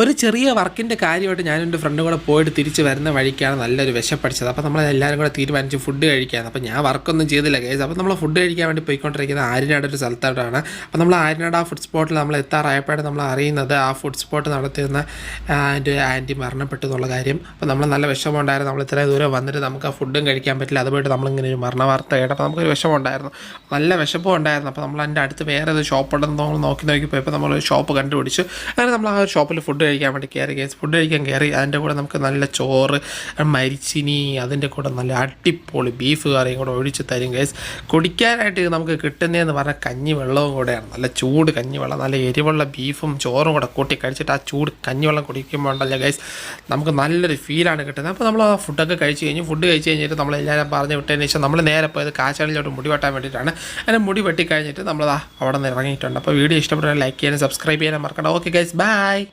ഒരു ചെറിയ വർക്കിന്റെ കാര്യമായിട്ട് ഞാൻ എന്റെ ഫ്രണ്ടും കൂടെ പോയിട്ട് തിരിച്ച് വരുന്ന വഴിക്കാണ് നല്ലൊരു വിശപ്പടിച്ചത്. അപ്പോൾ നമ്മൾ എല്ലാവരും കൂടെ തീരുമാനിച്ച് ഫുഡ് കഴിക്കാൻ അപ്പോൾ ഞാൻ വർക്കൊന്നും ചെയ്തില്ല കേസ് അപ്പോൾ നമ്മൾ ഫുഡ് കഴിക്കാൻ വേണ്ടി പോയിക്കൊണ്ടിരിക്കുന്നത് ആര്യനാട് ഒരു സ്ഥലത്തോട്ടാണ് അപ്പോൾ നമ്മൾ ആര്യനാട് ആ ഫുഡ് സ്പോട്ടിൽ നമ്മൾ എത്താറായപ്പോഴാണ് നമ്മൾ അറിയുന്നത് ആ ഫുഡ് സ്പോട്ട് നടത്തിയിരുന്ന എന്റെ ആന്റി മരണപ്പെട്ടു എന്നുള്ള കാര്യം. അപ്പോൾ നമ്മൾ നല്ല വിഷമമുണ്ടായിരുന്നു. നമ്മൾ ഇത്രയും ദൂരം വന്നിട്ട് നമുക്ക് ആ ഫുഡും കഴിക്കാൻ പറ്റില്ല. അതുപോയിട്ട് നമ്മളിങ്ങനെ ഒരു മരണ വാർത്ത കേട്ടപ്പോൾ നമുക്കൊരു വിഷമമുണ്ടായിരുന്നു. നല്ല വിശപ്പും ഉണ്ടായിരുന്നു അപ്പോൾ നമ്മൾ എന്റെ അടുത്ത് വേറെ ഒരു ഷോപ്പ് ഉണ്ടെന്ന് നോക്കി നോക്കി പോയപ്പോൾ നമ്മൾ ഷോപ്പ് കണ്ടുപിടിച്ചു. അങ്ങനെ നമ്മൾ ആ ഷോപ്പിൽ ഫുഡ് കഴിക്കാൻ വേണ്ടി കയറി ഗൈസ് ഫുഡ് കഴിക്കാൻ കയറി അതിന്റെ കൂടെ നമുക്ക് നല്ല ചോറ് മരിച്ചിനി അതിന്റെ കൂടെ നല്ല അടിപൊളി ബീഫ് കറിയും കൂടെ ഒഴിച്ച് തരും ഗൈസ് കുടിക്കാനായിട്ട് നമുക്ക് കിട്ടുന്നതെന്ന് പറഞ്ഞാൽ കഞ്ഞി വെള്ളവും കൂടെയാണ്. നല്ല ചൂട് കഞ്ഞിവെള്ളം നല്ല എരിവുള്ള ബീഫും ചോറും കൂടെ കൂട്ടി കഴിച്ചിട്ട് ആ ചൂട് കഞ്ഞിവെള്ളം കുടിക്കുമ്പോൾ ഉണ്ടല്ലോ ഗൈസ് നമുക്ക് നല്ലൊരു ഫീലാണ് കിട്ടുന്നത്. അപ്പോൾ നമ്മൾ ആ ഫുഡൊക്കെ കഴിച്ച് കഴിഞ്ഞ് ഫുഡ് കഴിച്ച് കഴിഞ്ഞിട്ട് നമ്മൾ എല്ലാവരും പറഞ്ഞ് വിട്ടതിന് ശേഷം നമ്മൾ നേരെ പോയത് കാച്ചാടിലോട്ട് മുടി വെട്ടാൻ വേണ്ടിയിട്ടാണ്. അങ്ങനെ മുടി വെട്ടി കഴിഞ്ഞിട്ട് നമ്മൾ അവിടെ നിന്ന് ഇറങ്ങിയിട്ടുണ്ട്. അപ്പോൾ വീഡിയോ ഇഷ്ടപ്പെട്ടാൽ ലൈക്ക് ചെയ്യാനും സബ്സ്ക്രൈബ് ചെയ്യാനും മറക്കണം ഓക്കെ ഗൈസ് ബൈ